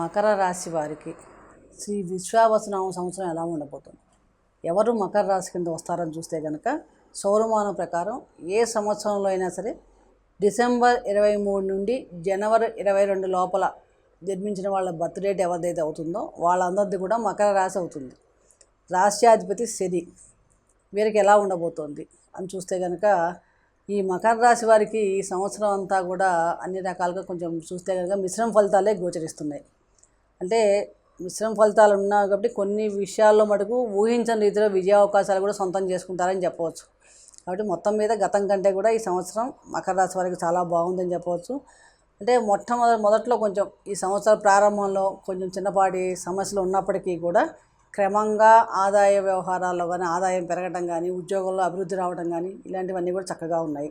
మకర రాశి వారికి శ్రీ విశ్వావసనామ సంవత్సరం ఎలా ఉండబోతుంది? ఎవరు మకర రాశి కింద వస్తారని చూస్తే కనుక సౌరమానం ప్రకారం ఏ సంవత్సరంలో అయినా సరే డిసెంబర్ ఇరవై మూడు నుండి జనవరి ఇరవై రెండు లోపల జన్మించిన వాళ్ళ బర్త్ డేట్ ఎవరిదైతే అవుతుందో వాళ్ళందరిది కూడా మకర రాశి అవుతుంది. రాశ్యాధిపతి శని వీరికి ఎలా ఉండబోతోంది అని చూస్తే కనుక ఈ మకర రాశి వారికి ఈ సంవత్సరం అంతా కూడా అన్ని రకాలుగా కొంచెం చూస్తే కనుక మిశ్రమ ఫలితాలే గోచరిస్తున్నాయి. అంటే మిశ్రమ ఫలితాలు ఉన్నా కాబట్టి కొన్ని విషయాల్లో మటుకు ఊహించని రీతిలో విజయ అవకాశాలు కూడా సొంతం చేసుకుంటారని చెప్పవచ్చు. కాబట్టి మొత్తం మీద గతం కంటే కూడా ఈ సంవత్సరం మకర రాశి వారికి చాలా బాగుందని చెప్పవచ్చు. అంటే మొట్టమొదటి మొదట్లో కొంచెం ఈ సంవత్సర ప్రారంభంలో కొంచెం చిన్నపాటి సమస్యలు ఉన్నప్పటికీ కూడా క్రమంగా ఆదాయ వ్యవహారాల్లో కానీ ఆదాయం పెరగడం కానీ ఉద్యోగంలో అభివృద్ధి రావడం కానీ ఇలాంటివన్నీ కూడా చక్కగా ఉన్నాయి.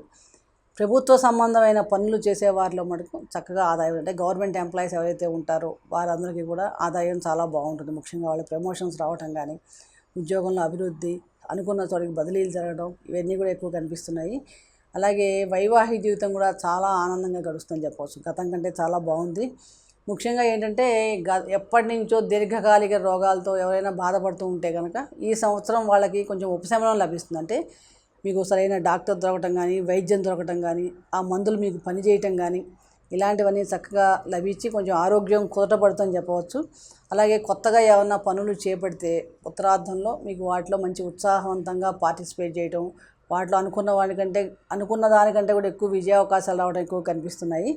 ప్రభుత్వ సంబంధమైన పనులు చేసే వారిలో మటుకు చక్కగా ఆదాయం అంటే గవర్నమెంట్ ఎంప్లాయీస్ ఎవరైతే ఉంటారో వారందరికీ కూడా ఆదాయం చాలా బాగుంటుంది. ముఖ్యంగా వాళ్ళ ప్రమోషన్స్ రావటం కానీ ఉద్యోగంలో అభివృద్ధి అనుకున్న చోటికి బదిలీలు జరగడం ఇవన్నీ కూడా ఎక్కువ కనిపిస్తున్నాయి. అలాగే వైవాహిక జీవితం కూడా చాలా ఆనందంగా గడుస్తుందని చెప్పవచ్చు. గతం కంటే చాలా బాగుంది. ముఖ్యంగా ఏంటంటే గ ఎప్పటి నుంచో దీర్ఘకాలిక రోగాలతో ఎవరైనా బాధపడుతూ ఉంటే కనుక ఈ సంవత్సరం వాళ్ళకి కొంచెం ఉపశమనం లభిస్తుంది. అంటే మీకు సరైన డాక్టర్ దొరకటం కానీ వైద్యం దొరకటం కానీ ఆ మందులు మీకు పనిచేయటం కానీ ఇలాంటివన్నీ చక్కగా లభించి కొంచెం ఆరోగ్యం కుదటపడుతుందని చెప్పవచ్చు. అలాగే కొత్తగా ఏమన్నా పనులు చేపడితే ఉత్తరార్ధంలో మీకు వాటిలో మంచి ఉత్సాహవంతంగా పార్టిసిపేట్ చేయటం వాటిలో అనుకున్న వాటికంటే అనుకున్న దానికంటే కూడా ఎక్కువ విజయ అవకాశాలు రావడం ఎక్కువ కనిపిస్తున్నాయి.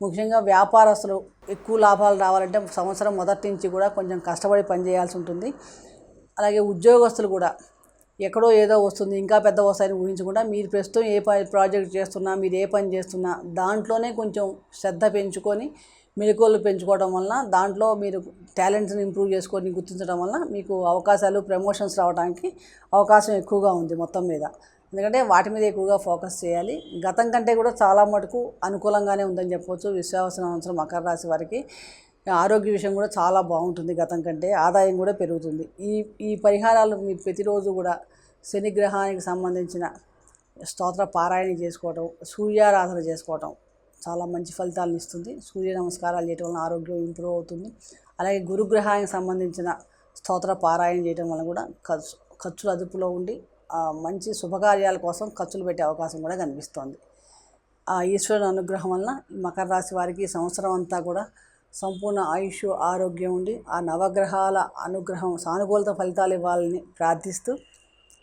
ముఖ్యంగా వ్యాపారస్తులు ఎక్కువ లాభాలు రావాలంటే సంవత్సరం మొదటి నుంచి కూడా కొంచెం కష్టపడి పనిచేయాల్సి ఉంటుంది. అలాగే ఉద్యోగస్తులు కూడా ఎక్కడో ఏదో వస్తుంది ఇంకా పెద్ద వస్తాయని ఊహించకుండా మీరు ప్రస్తుతం ఏ పని ప్రాజెక్ట్ చేస్తున్నా మీరు ఏ పని చేస్తున్నా దాంట్లోనే కొంచెం శ్రద్ధ పెంచుకొని మెలకువలు పెంచుకోవడం వలన దాంట్లో మీరు టాలెంట్స్ని ఇంప్రూవ్ చేసుకొని గుర్తించడం వలన మీకు అవకాశాలు ప్రమోషన్స్ రావడానికి అవకాశం ఎక్కువగా ఉంది మొత్తం మీద. ఎందుకంటే వాటి మీద ఎక్కువగా ఫోకస్ చేయాలి. గతం కంటే కూడా చాలా మటుకు అనుకూలంగానే ఉందని చెప్పవచ్చు విశ్వాస సంవత్సరం మకర రాశి వారికి. ఆరోగ్య విషయం కూడా చాలా బాగుంటుంది గతం కంటే ఆదాయం కూడా పెరుగుతుంది. ఈ ఈ పరిహారాలు మీరు ప్రతిరోజు కూడా శనిగ్రహానికి సంబంధించిన స్తోత్ర పారాయణ చేసుకోవటం సూర్యారాధన చేసుకోవటం చాలా మంచి ఫలితాలను ఇస్తుంది. సూర్య నమస్కారాలు చేయటం వలన ఆరోగ్యం ఇంప్రూవ్ అవుతుంది. అలాగే గురుగ్రహానికి సంబంధించిన స్తోత్ర పారాయణ చేయటం వలన కూడా ఖర్చు ఖర్చులు అదుపులో ఉండి మంచి శుభకార్యాల కోసం ఖర్చులు పెట్టే అవకాశం కూడా కనిపిస్తోంది. ఆ ఈశ్వరుని అనుగ్రహం వలన మకర రాశి వారికి సంవత్సరం అంతా కూడా సంపూర్ణ ఆయుష్ ఆరోగ్యం ఉండి ఆ నవగ్రహాల అనుగ్రహం సానుకూలత ఫలితాలు ఇవ్వాలని ప్రార్థిస్తూ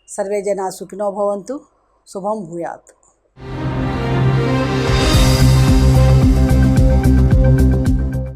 సర్వే జన సుఖినోభవంతు శుభం భూయాత్.